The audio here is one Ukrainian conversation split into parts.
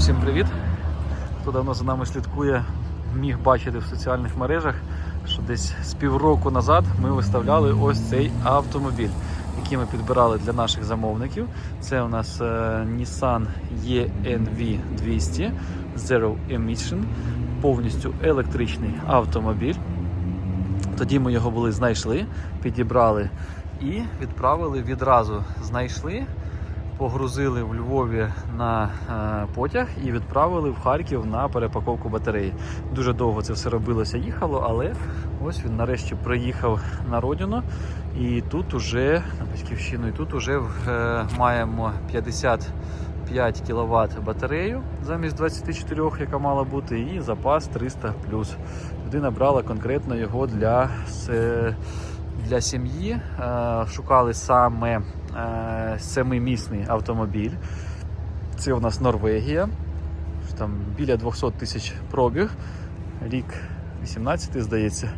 всім привіт! Хто давно за нами слідкує, міг бачити в соціальних мережах, що десь з півроку назад ми виставляли ось цей автомобіль, який ми підбирали для наших замовників. Це у нас е, Nissan ENV 200 Zero Emission, повністю електричний автомобіль. Тоді ми його були знайшли, підібрали і відправили відразу. Знайшли, погрузили в Львові на е, потяг і відправили в Харків на перепаковку батареї. Дуже довго це все робилося, їхало, але ось він нарешті приїхав на родину. І тут уже на батьківщину, і тут уже е, маємо 55 кВт батарею замість 24, яка мала бути, і запас 300 Людина брала конкретно його для, для сім'ї. Е, Шукали саме семимісний автомобіль. Це у нас Норвегія. Там біля 200 тисяч пробіг. Рік 18, здається.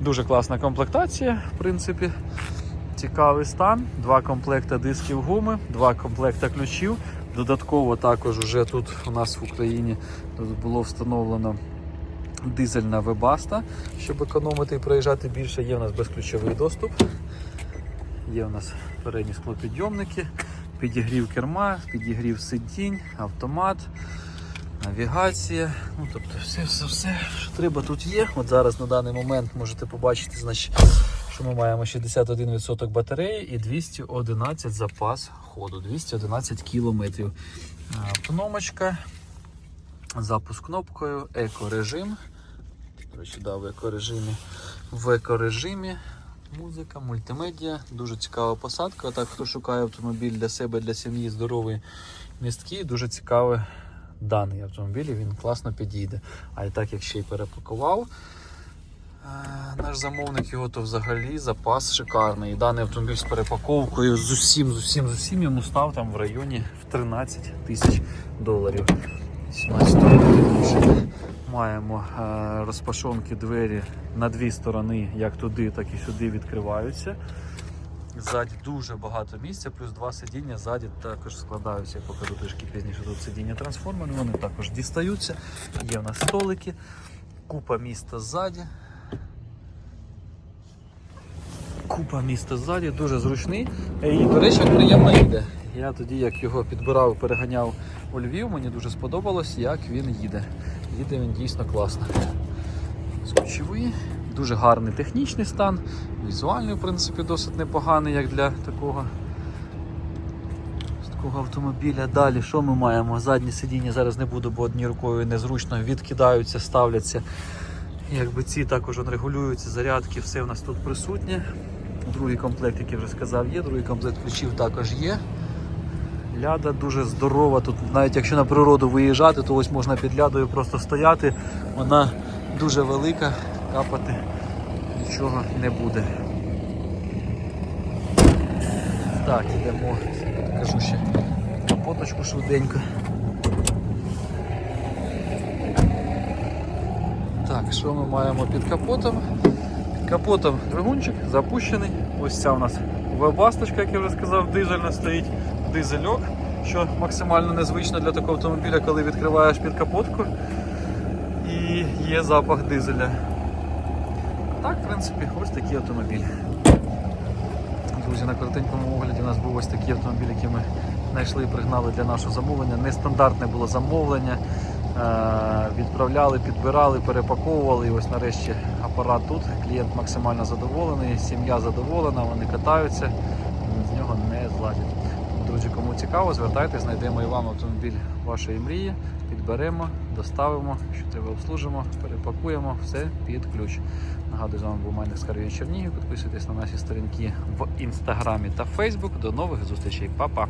Дуже класна комплектація, в принципі. Цікавий стан. Два комплекта дисків гуми, два комплекта ключів. Додатково також вже тут у нас в Україні було встановлено дизельна вебаста, щоб економити і проїжджати більше. Є у нас безключовий доступ. Є у нас передні склопідйомники, підігрів керма, підігрів сидінь, автомат, навігація. Ну, тобто все, все, все, що треба тут є. От зараз на даний момент можете побачити, значить, що ми маємо 61% батареї і 211 запас ходу, 211 кілометрів. Автономочка, запуск кнопкою, екорежим. До речі, да, в екорежимі. В екорежимі музика, мультимедіа, дуже цікава посадка. Так, хто шукає автомобіль для себе, для сім'ї, здоровий, місткий, дуже цікавий даний автомобіль, і він класно підійде. А і так як ще й перепакував е, наш замовник його, то взагалі запас шикарний. І даний автомобіль з перепаковкою з усім, з усім, з усім йому став там в районі в 13 тисяч доларів. 17 маємо е, розпашонки двері на дві сторони, як туди, так і сюди відкриваються. Ззаді дуже багато місця, плюс два сидіння ззаді також складаються. Я покажу трішки пізніше. Тут сидіння трансформери, вони також дістаються. Є в нас столики, купа міста ззаді. Купа міста ззаді, дуже зручний. І, до речі, приємно їде. Я тоді, як його підбирав, переганяв у Львів, мені дуже сподобалось, як він їде. Їде він дійсно класно. Ключовий, дуже гарний технічний стан, візуальний, в принципі, досить непоганий, як для такого, з такого автомобіля. Далі, що ми маємо? Заднє сидіння зараз не буду, бо однією рукою незручно відкидаються, ставляться. Якби ці також регулюються, зарядки, все в нас тут присутнє. Другий комплект, як я вже сказав, є, другий комплект ключів також є. Ляда дуже здорова. Тут навіть якщо на природу виїжджати, то ось можна під лядою просто стояти. Вона дуже велика, капати нічого не буде. Так, йдемо, покажу ще капоточку швиденько. Так, що ми маємо під капотом? Під капотом двигунчик запущений. Ось ця у нас вебасточка, як я вже сказав, дизельна стоїть, дизельок, що максимально незвично для такого автомобіля, коли відкриваєш під капотку. І є запах дизеля. Так, в принципі, ось такий автомобіль. Друзі, на коротенькому огляді у нас був ось такий автомобіль, який ми знайшли і пригнали для нашого замовлення. Нестандартне було замовлення. Е, Відправляли, підбирали, перепаковували. І ось нарешті апарат тут. Клієнт максимально задоволений, сім'я задоволена, вони катаються, з нього не зладять. Цікаво, звертайтесь, знайдемо і вам автомобіль вашої мрії, підберемо, доставимо, що треба обслужимо, перепакуємо, все під ключ. Нагадую, з вами був Майник Скарвін Чернігів. Підписуйтесь на наші сторінки в інстаграмі та Фейсбук. До нових зустрічей, Па-па!